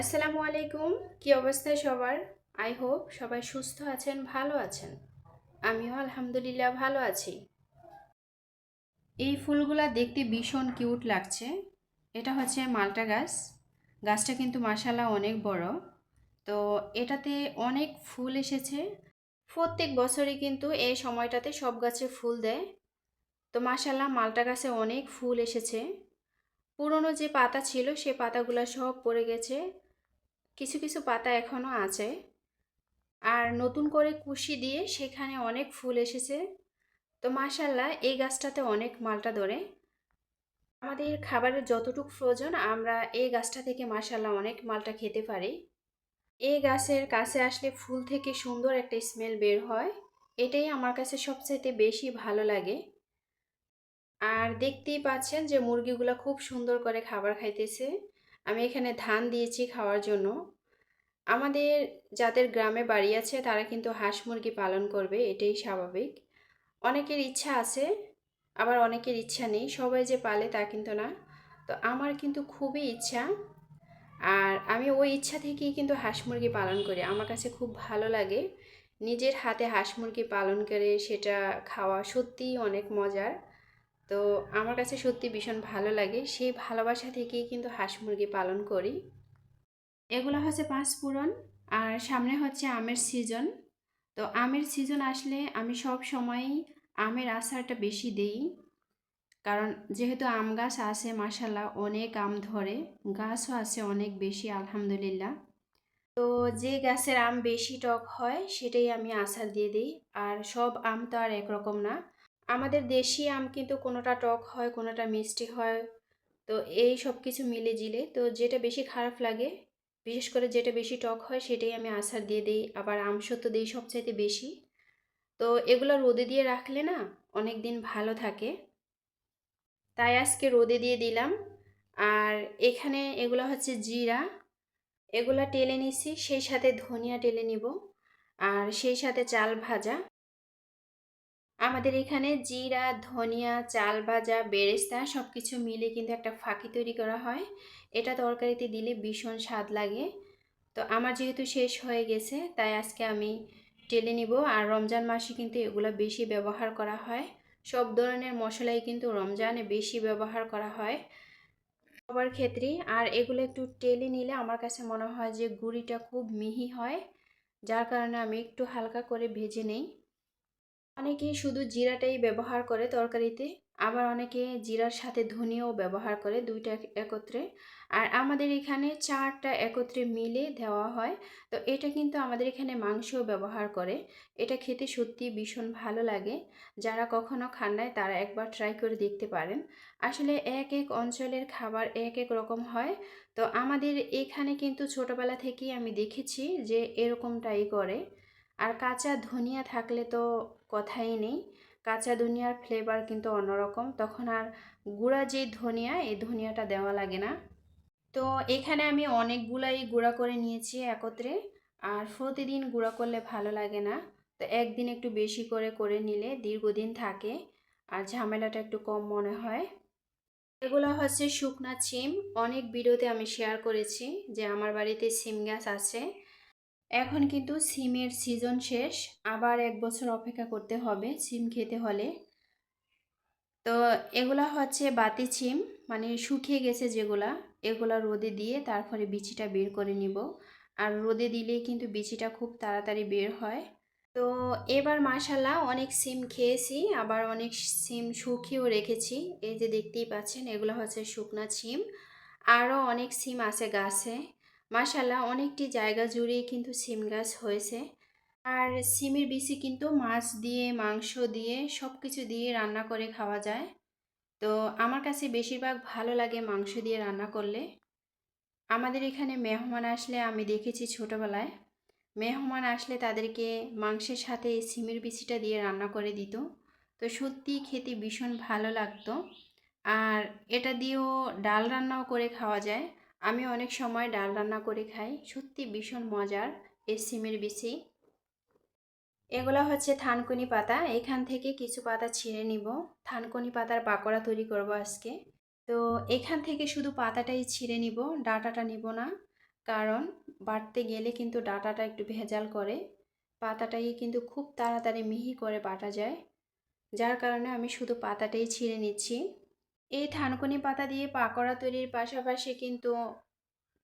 আসসালামু আলাইকুম। কি অবস্থায় সবার? আই হোপ সবাই সুস্থ আছেন, ভালো আছেন। আমিও আলহামদুলিল্লাহ ভালো আছি। এই ফুলগুলা দেখতে ভীষণ কিউট লাগছে। এটা হচ্ছে মালটা গাছ। গাছটা কিন্তু মাসাল্লাহ অনেক বড়। তো এটাতে অনেক ফুল এসেছে। প্রত্যেক বছরই কিন্তু এই সময়টাতে সব গাছে ফুল দেয়। তো মাসাল্লাহ মালটা গাছে অনেক ফুল এসেছে। পুরনো যে পাতা ছিল, সে পাতাগুলো সব পড়ে গেছে। কিছু কিছু পাতা এখনও আছে। আর নতুন করে কুশি দিয়ে সেখানে অনেক ফুল এসেছে। তো মাশাল্লাহ, এই গাছটাতে অনেক মালটা ধরে। আমাদের খাবারের যতটুকু প্রয়োজন, আমরা এই গাছটা থেকে মাশাল্লাহ অনেক মালটা খেতে পারি। এই গাছের কাছে আসলে ফুল থেকে সুন্দর একটা স্মেল বের হয়। এটাই আমার কাছে সবচাইতে বেশি ভালো লাগে। আর দেখতেই পাচ্ছেন যে মুরগিগুলো খুব সুন্দর করে খাবার খাইতেছে। আমি এখানে ধান দিয়েছি খাওয়ার জন্য। আমাদের যাদের গ্রামে বাড়ি আছে, তারা কিন্তু হাঁস মুরগি পালন করবে, এটাই স্বাভাবিক। অনেকের ইচ্ছা আছে, আবার অনেকের ইচ্ছা নেই, সবাই যে পালে তা কিন্তু না। তো আমার কিন্তু খুবই ইচ্ছা, আর আমি ওই ইচ্ছা থেকেই কিন্তু হাঁস মুরগি পালন করি। আমার কাছে খুব ভালো লাগে নিজের হাতে হাঁস মুরগি পালন করে সেটা খাওয়া সত্যিই অনেক মজার। তো আমার কাছে সত্যি ভীষণ ভালো লাগে। সেই ভালোবাসা থেকেই কিন্তু হাঁস মুরগি পালন করি। এগুলো হচ্ছে পাঁচ পূরণ আর সামনে হচ্ছে আমের সিজন তো আমের সিজন আসলে আমি সব সময়ই আমের আচারটা বেশি দেই। কারণ যেহেতু আম গাছ আছে মাসাল্লাহ অনেক আম ধরে। গাছও আছে অনেক বেশি, আলহামদুলিল্লাহ। তো যে গাছের আম বেশি টক হয়, সেটাই আমি আচার দিয়ে দিই। আর সব আম তো আর একরকম না। আমাদের দেশি আম কিন্তু কোনোটা টক হয়, কোনোটা মিষ্টি হয়। তো এই সব কিছু মিলে জিলে। তো যেটা বেশি খারাপ লাগে, বিশেষ করে যেটা বেশি টক হয়, সেটাই আমি আচার দিয়ে দিই। আবার আমসত্ব দিই সবচাইতে বেশি। তো এগুলো রোদে দিয়ে রাখলে না অনেক দিন ভালো থাকে। তাই আজকে রোদে দিয়ে দিলাম। আর এখানে এগুলো হচ্ছে জিরা। এগুলো টেলে নিছি, সেই সাথে ধনিয়া টেলে নিব। আর সেই সাথে চাল ভাজা। আমাদের এখানে জিরা, ধনিয়া চাল ভাজা বেরেস্তা সব কিছু মিলে কিন্তু একটা ফাঁকি তৈরি করা হয়। এটা তরকারিতে দিলে ভীষণ স্বাদ লাগে। তো আমার যেহেতু শেষ হয়ে গেছে, তাই আজকে আমি টেলে নিব। আর রমজান মাসে কিন্তু এগুলো বেশি ব্যবহার করা হয়। সব ধরনের মশলাই কিন্তু রমজানে বেশি ব্যবহার করা হয়। সবার ক্ষেত্রেই। আর এগুলো একটু টেলে নিলে আমার কাছে মনে হয় যে, গুঁড়িটা খুব মিহি হয়। যার কারণে আমি একটু হালকা করে ভেজে নেই। অনেকে শুধু জিরাটাই ব্যবহার করে তরকারিতে, আবার অনেকে জিরার সাথে ধনিয়াও ব্যবহার করে দুইটা একত্রে। আর আমাদের এখানে চারটা একত্রে মিলে দেওয়া হয়, তো এটা কিন্তু আমাদের এখানে মাংসও ব্যবহার করে। এটা খেতে সত্যি ভীষণ ভালো লাগে। যারা কখনো খান নাই, তারা একবার ট্রাই করে দেখতে পারেন। আসলে এক এক অঞ্চলের খাবার এক এক রকম হয়, তো আমাদের এখানে কিন্তু ছোটোবেলা থেকেই আমি দেখেছি যে এরকমটাই করে। আর কাঁচা ধনিয়া থাকলে তো কথাই নেই। কাঁচা ধনিয়ার ফ্লেভার কিন্তু অন্যরকম। তখন আর গুঁড়া যে ধনিয়া, এই ধনিয়াটা দেওয়া লাগে না। তো এখানে আমি অনেকগুলাই গুঁড়া করে নিয়েছি একত্রে। আর প্রতিদিন গুঁড়া করলে ভালো লাগে না। তো একদিন একটু বেশি করে করে নিলে দীর্ঘদিন থাকে আর ঝামেলাটা একটু কম মনে হয়। এগুলো হচ্ছে শুকনা সিম অনেক ভিডিওতে আমি শেয়ার করেছি যে আমার বাড়িতে সিম গাছ আছে। এখন কিন্তু সিমের সিজন শেষ, আবার এক বছর অপেক্ষা করতে হবে সিম খেতে হলে। তো এগুলা হচ্ছে বাতি সিম মানে শুকিয়ে গেছে যেগুলা, এগুলা রোদে দিয়ে তারপরে বিচিটা বের করে নিব। আর রোদে দিলে কিন্তু বিচিটা খুব তাড়াতাড়ি বের হয়। তো এবার মাসাল্লাহ অনেক সিম খেয়েছি, আবার অনেক সিম শুকিয়েও রেখেছি। এই যে দেখতেই পাচ্ছেন, এগুলো হচ্ছে শুকনা সিম। আরও অনেক সিম আছে গাছে। মাশাল্লাহ অনেকটি জায়গা জুড়েই কিন্তু সিম গাছ হয়েছে। আর সিমের বিচি কিন্তু মাছ দিয়ে, মাংস দিয়ে সব কিছু দিয়ে রান্না করে খাওয়া যায়। তো আমার কাছে বেশিরভাগ ভালো লাগে মাংস দিয়ে রান্না করলে। আমাদের এখানে মেহমান আসলে আমি দেখেছি ছোটোবেলায়। মেহমান আসলে তাদেরকে মাংসের সাথে সিমের বিচিটা দিয়ে রান্না করে দিত। তো সত্যি খেতে ভীষণ ভালো লাগতো। আর এটা দিয়েও ডাল রান্নাও করে খাওয়া যায়। আমি অনেক সময় ডাল রান্না করে খাই। সত্যি ভীষণ মজার এই সিমের বিচি। এগুলো হচ্ছে থানকুনি পাতা। এখান থেকে কিছু পাতা ছিঁড়ে নিব। থানকুনি পাতার পাকোড়া তৈরি করব আজকে। তো এখান থেকে শুধু পাতাটাই ছিঁড়ে নিব, ডাটাটা নিব না। কারণ বাটতে গেলে কিন্তু ডাটাটা একটু ভেজাল করে। পাতাটাই কিন্তু খুব তাড়াতাড়ি মিহি করে বাটা যায়। যার কারণে আমি শুধু পাতাটাই ছিঁড়ে নিচ্ছি। এই থানকুনি পাতা দিয়ে পাকোড়া তৈরির পাশাপাশি কিন্তু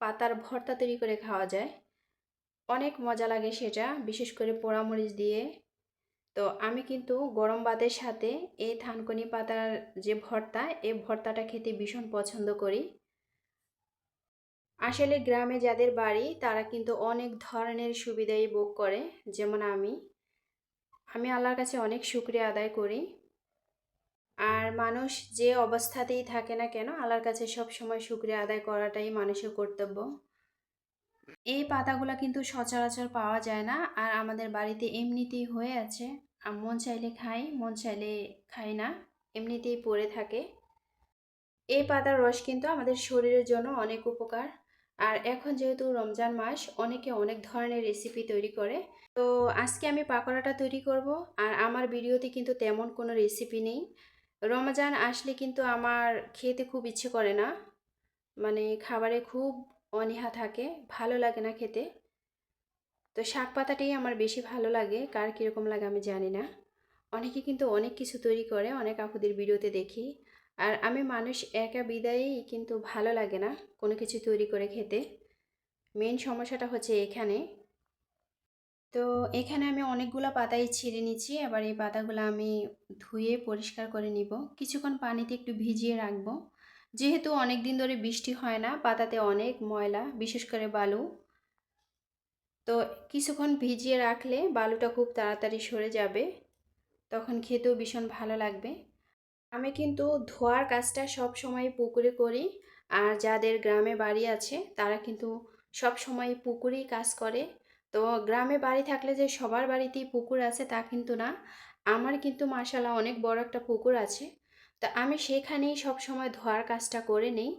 পাতার ভর্তা তৈরি করে খাওয়া যায়। অনেক মজা লাগে সেটা, বিশেষ করে পোড়ামরিচ দিয়ে। তো আমি কিন্তু গরম ভাতের সাথে এই থানকুনি পাতার যে ভর্তা, এই ভর্তাটা খেতে ভীষণ পছন্দ করি। আসলে গ্রামে যাদের বাড়ি, তারা কিন্তু অনেক ধরনের সুবিধাই ভোগ করে। যেমন আমি আমি আল্লাহর কাছে অনেক শুক্রিয়া আদায় করি। আর মানুষ যে অবস্থাতেই থাকে না কেন, আল্লাহর কাছে সব সময় শুক্রিয়া আদায় করাটাই মানুষের কর্তব্য। এই পাতাগুলো কিন্তু সচরাচর পাওয়া যায় না আর আমাদের বাড়িতে এমনিতেই হয়ে আছে। আর মন চাইলে খাই, মন চাইলে খাই না, এমনিতেই পড়ে থাকে। এই পাতার রস কিন্তু আমাদের শরীরের জন্য অনেক উপকার। আর এখন যেহেতু রমজান মাস, অনেকে অনেক ধরনের রেসিপি তৈরি করে। তো আজকে আমি পাকোড়াটা তৈরি করব আর আমার ভিডিওতে কিন্তু তেমন কোনো রেসিপি নেই। রমজান আসলে কিন্তু আমার খেতে খুব ইচ্ছে করে না। মানে খাবারে খুব অনীহা থাকে, ভালো লাগে না খেতে। তো শাক পাতাটাই আমার বেশি ভালো লাগে, কার কীরকম লাগে আমি জানি না। অনেকে কিন্তু অনেক কিছু তৈরি করে, অনেক আপুদের ভিডিওতে দেখি। আর আমি মানুষ একা বিদায়ই কিন্তু ভালো লাগে না কোনো কিছু তৈরি করে খেতে। মেন সমস্যাটা হচ্ছে এখানে তো এখানে আমি অনেকগুলো পাতাই ছিঁড়ে নিচ্ছি। এবার এই পাতাগুলো আমি ধুয়ে পরিষ্কার করে নিব। কিছুক্ষণ পানিতে একটু ভিজিয়ে রাখব। যেহেতু অনেক দিন ধরে বৃষ্টি হয় না, পাতাতে অনেক ময়লা, বিশেষ করে বালু। তো কিছুক্ষণ ভিজিয়ে রাখলে বালুটা খুব তাড়াতাড়ি সরে যাবে, তখন খেতেও ভীষণ ভালো লাগবে। আমি কিন্তু ধোয়ার কাজটা সব সময় পুকুরে করি, আর যাদের গ্রামে বাড়ি আছে, তারা কিন্তু সব সময় পুকুরেই কাজ করে। তো গ্রামে বাড়ি থাকলে যে সবার বাড়িতেই পুকুর আছে তা কিন্তু না। আমার কিন্তু মাসালা অনেক বড় একটা পুকুর আছে। তো আমি সেখানেই সব সময় ধোয়ার কাজটা করে নিই।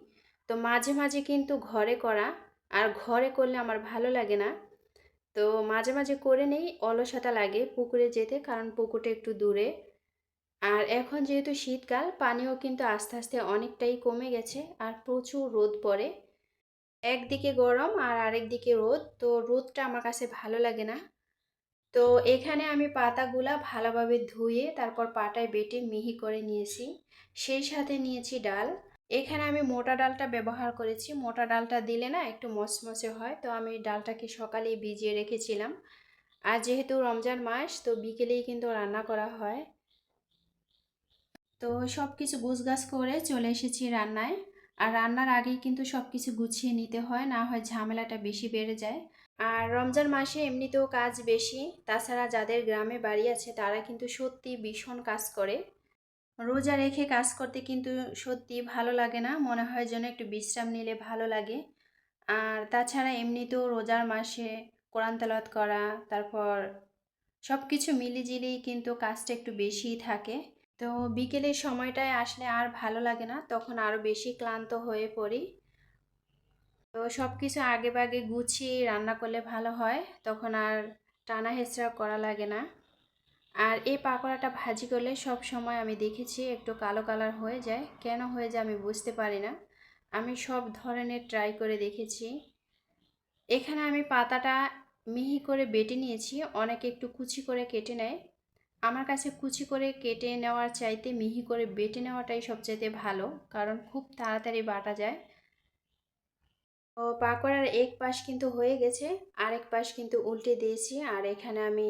তো মাঝে মাঝে কিন্তু ঘরে করা আর ঘরে করলে আমার ভালো লাগে না। তো মাঝে মাঝে করে নেই, অলসতা লাগে পুকুরে যেতে কারণ পুকুরটা একটু দূরে। আর এখন যেহেতু শীতকাল, পানিও কিন্তু আস্তে আস্তে অনেকটাই কমে গেছে আর প্রচুর রোদ পড়ে। একদিকে গরম আর আরেকদিকে রোদ। তো রোদটা আমার কাছে ভালো লাগে না। তো এখানে আমি পাতাগুলা ভালোভাবে ধুয়ে তারপর পাটায় বেটে মিহি করে নিয়েছি। সেই সাথে নিয়েছি ডাল। এখানে আমি মোটা ডালটা ব্যবহার করেছি। মোটা ডালটা দিলে না একটু মচমচে হয়। তো আমি ডালটাকে সকালেই ভিজিয়ে রেখেছিলাম। আর যেহেতু রমজান মাস, তো বিকেলেই কিন্তু রান্না করা হয়। তো সব কিছু গুছগাছ করে চলে এসেছি রান্নায়। আর রান্নার আগেই কিন্তু সব কিছু গুছিয়ে নিতে হয়, না হয় ঝামেলাটা বেশি বেড়ে যায়। আর রমজান মাসে এমনিতেও কাজ বেশি, তাছাড়া যাদের গ্রামে বাড়ি আছে তারা কিন্তু সত্যি ভীষণ কাজ করে। রোজা রেখে কাজ করতে কিন্তু সত্যি ভালো লাগে না, মনে হয় যেন একটু বিশ্রাম নিলে ভালো লাগে। আর তাছাড়া এমনিতেও রোজার মাসে কোরআন তেলাওয়াত করা, তারপর সব কিছু মিলিজিলেই কিন্তু কাজটা একটু বেশিই থাকে। তো বিকেলের সময়টায় আসলে আর ভালো লাগে না, তখন আরও বেশি ক্লান্ত হয়ে পড়ি। তো সব কিছু আগে বাগে গুছিয়ে রান্না করলে ভালো হয়, তখন আর টানা হেঁচড়া করা লাগে না। আর এই পাকোড়াটা ভাজি করলে সব সময় আমি দেখেছি একটু কালো কালার হয়ে যায়, কেন হয়ে যায় আমি বুঝতে পারি না। আমি সব ধরনের ট্রাই করে দেখেছি। এখানে আমি পাতাটা মিহি করে বেটে নিয়েছি, অনেকে একটু কুচি করে কেটে নেয়। আমার কাছে কুচি করে কেটে নেওয়ার চাইতে মিহি করে বেটে নেওয়াটাই সবচাইতে ভালো, কারণ খুব তাড়াতাড়ি বাটা যায়। ও পাকোড়ার এক পাশ কিন্তু হয়ে গেছে, আরেক পাশ কিন্তু উল্টে দিয়েছি, আর এখানে আমি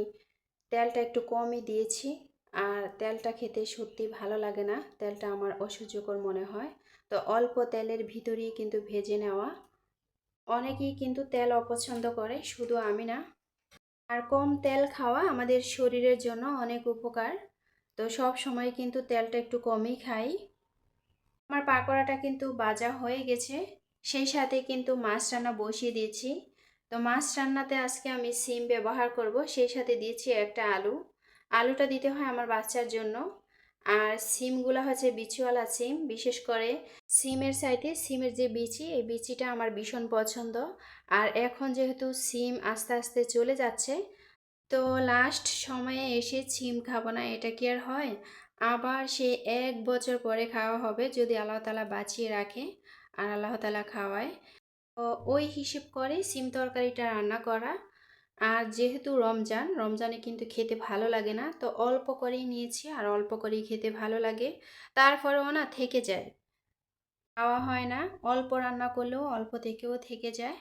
তেলটা একটু কমই দিয়েছি, আর তেলটা খেতে সত্যি ভালো লাগে না, তেলটা আমার অসহ্যকর মনে হয়। তো অল্প তেলের ভিতরেই কিন্তু ভেজে নেওয়া। অনেকেই কিন্তু তেল অপছন্দ করে, শুধু আমি না আর কম তেল খাওয়া আমাদের শরীরের জন্য অনেক উপকার। তো সব সময় কিন্তু তেলটা একটু কমই খাই। আমার পাকোড়াটা কিন্তু বাজা হয়ে গেছে, সেই সাথে কিন্তু মাছ রান্না বসিয়ে দিয়েছি। তো মাছ রান্নাতে আজকে আমি সিম ব্যবহার করব, সেই সাথে দিয়েছি একটা আলু। আলুটা দিতে হয় আমার বাচ্চার জন্য। আর সিমগুলো হচ্ছে বিচিওয়ালা সিম, বিশেষ করে সিমের সাইডে সিমের যে বিচি, এই বিচিটা আমার ভীষণ পছন্দ। আর এখন যেহেতু সিম আস্তে আস্তে চলে যাচ্ছে, তো লাস্ট সময়ে এসে সিম খাব না, এটা কি আর হয়? আবার সে এক বছর পরে খাওয়া হবে যদি আল্লাহ তালা বাঁচিয়ে রাখে আর আল্লাহ তালা খাওয়ায়। তো ওই হিসেব করে সিম তরকারিটা রান্না করা। আর যেহেতু রমজান, রমজানে কিন্তু খেতে ভালো লাগে না, তো অল্প করেই নিয়েছি আর অল্প করেই খেতে ভালো লাগে। তারপরেও না থেকে যায়। খাওয়া হয় না, অল্প রান্না করলেও অল্প থেকেও থেকে যায়।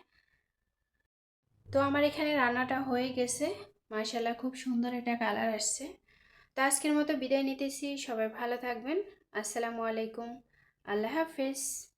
তো আমার এখানে রান্নাটা হয়ে গেছে। মার্শাল্লাহ খুব সুন্দর একটা কালার আসছে। তো আজকের মতো বিদায় নিতেছি, সবাই ভালো থাকবেন। আসসালামু আলাইকুম। আল্লাহ হাফেজ।